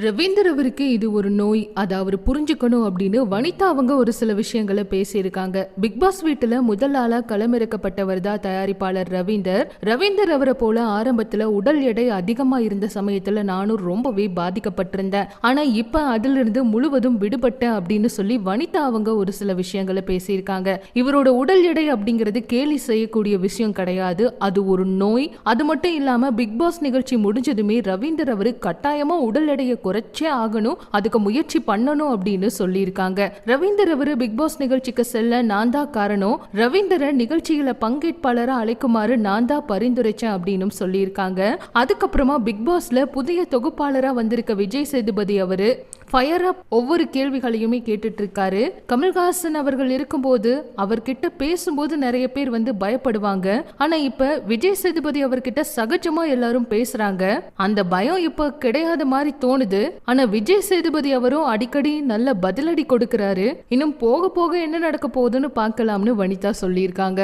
ரவீந்தர் அவருக்கு இது ஒரு நோய். அதை அவர் புரிஞ்சுக்கணும் அப்படின்னு வனிதா அவங்க ஒரு சில விஷயங்களை பேசியிருக்காங்க. பிக் பாஸ் வீட்டுல முதல் ஆளாக களமிறக்கப்பட்டவர் தான் தயாரிப்பாளர் ரவீந்தர். ரவீந்தர் அவரை போல ஆரம்பத்துல உடல் எடை அதிகமா இருந்த சமயத்துல நானும் ரொம்பவே பாதிக்கப்பட்டிருந்தேன். ஆனா இப்ப அதிலிருந்து முழுவதும் விடுபட்டேன் அப்படின்னு சொல்லி வனிதா அவங்க ஒரு சில விஷயங்களை பேசியிருக்காங்க. இவரோட உடல் எடை அப்படிங்கிறது கேலி செய்யக்கூடிய விஷயம் கிடையாது. அது ஒரு நோய். அது மட்டும் இல்லாமல் பிக் பாஸ் நிகழ்ச்சி முடிஞ்சதுமே ரவீந்தர் அவர் கட்டாயமாக உடல் எடையை குறைச்சே ஆகணும் அதுக்கு முயற்சி பண்ணணும் அப்படின்னு சொல்லியிருக்காங்க. ரவீந்தர் அவரு பிக் பாஸ் நிகழ்ச்சிக்கு செல்ல நான் தான் காரணம். ரவீந்தரை நிகழ்ச்சியில பங்கேற்பாளராக அழைக்குமாறு நான் தான் பரிந்துரைச்சேன் அப்படின்னு சொல்லியிருக்காங்க. அதுக்கப்புறமா பிக் பாஸ்ல புதிய தொகுப்பாளராக வந்திருக்க விஜய் சேதுபதி அவரு. ஃபயர் அப் ஒவ்வொரு கேள்விகளையுமே கேட்டுட்டு இருக்காரு கமல்ஹாசன் அவர்கள் இருக்கும்போது அவர்கிட்ட பேசும்போது நிறைய பேர் வந்து பயப்படுவாங்க. ஆனா இப்ப விஜய் சேதுபதி அவர்கிட்ட சகஜமா எல்லாரும் பேசுறாங்க. அந்த பயம் இப்ப கிடையாத மாதிரி தோணுது. ஆனா விஜய் சேதுபதி அவரும் அடிக்கடி நல்ல பதிலடி கொடுக்கறாரு. இன்னும் போக போக என்ன நடக்க போகுதுன்னு பார்க்கலாம்னு வனிதா சொல்லியிருக்காங்க.